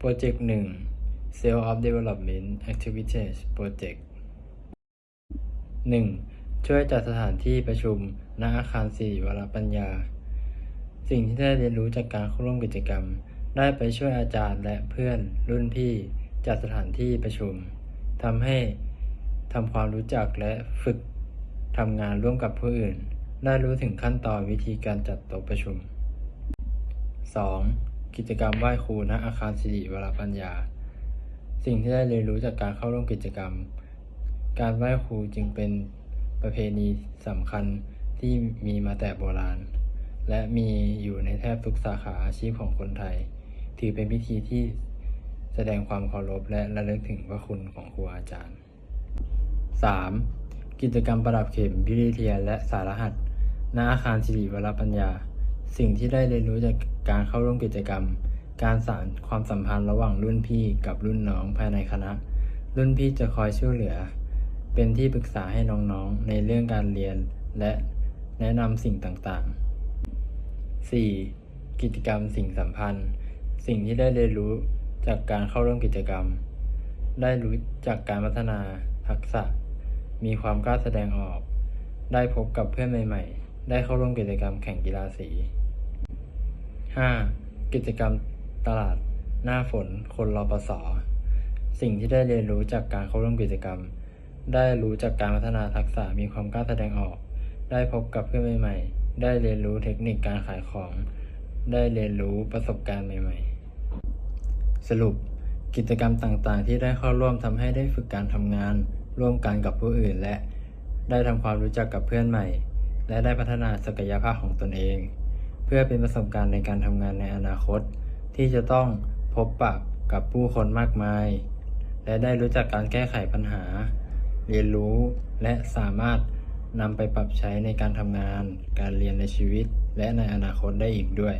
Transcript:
โปรเจกต์หนึ่ง Cell of Development Activities Project 1. ช่วยจัดสถานที่ประชุมณอาคารสิริวรปัญญา สิ่งที่ได้เรียนรู้จากการเข้าร่วมกิจกรรม ได้ไปช่วยอาจารย์และเพื่อนรุ่นพี่จัดสถานที่ประชุมทำให้ทำความรู้จักและฝึกทำงานร่วมกับผู้อื่น ได้รู้ถึงขั้นตอนวิธีการจัดโต๊ะประชุม 2. กิจกรรมไหว้ครูณอาคารสิริวรปัญญา สิ่งที่ได้เรียนรู้จากการเข้าร่วมกิจกรรม การไหว้ครูจึงเป็นประเพณีสำคัญที่มีมาแต่โบราณ และมีอยู่ในแทบทุกสาขาอาชีพของคนไทย ถือเป็นพิธีที่แสดงความเคารพและระลึกถึงพระคุณของครูอาจารย์ 3. กิจกรรมประดับเข็มพิธีเทียนและสารหัส ณอาคารสิริวรปัญญา สิ่งที่ได้เรียนรู้จากการเข้าร่วมกิจกรรม การสานความสัมพันธ์ระหว่างรุ่นพี่กับรุ่นน้องภายในคณะ รุ่นพี่จะคอยช่วยเหลือ เป็นที่ปรึกษาให้น้องๆ ในเรื่องการเรียนและแนะนำสิ่งต่างๆ 4. กิจกรรมสิ่งสัมพันธ์ สิ่งที่ได้เรียนรู้จากการเข้าร่วมกิจกรรม ได้รู้จากการพัฒนาทักษะ มีความกล้าแสดงออก ได้พบกับเพื่อนใหม่ ๆ ได้เข้าร่วมกิจกรรมแข่งกีฬาสี 5. กิจกรรมตลาดหน้าฝนคนรอปสสิ่งที่ได้เรียนรู้จากการเข้าร่วมกิจกรรม ได้รู้จากการพัฒนาทักษะมีความกล้าแสดงออก ได้พบกับเพื่อนใหม่ๆ ได้เรียนรู้เทคนิคการขายของ ได้เรียนรู้ประสบการณ์ใหม่ ๆ สรุป กิจกรรมต่างๆ ที่ได้เข้าร่วมทำให้ได้ฝึกการทำงาน ร่วมกันกับผู้อื่นและ ได้ทำความรู้จักกับเพื่อนใหม่ และได้พัฒนาศักยภาพของตนเอง เพื่อเป็นประสบการณ์ในการทำงานในอนาคต ที่จะต้องพบปะกับผู้คนมากมาย และได้รู้จักการแก้ไขปัญหา เรียนรู้และสามารถนำไปปรับใช้ในการทำงาน การเรียนในชีวิต และในอนาคตได้อีกด้วย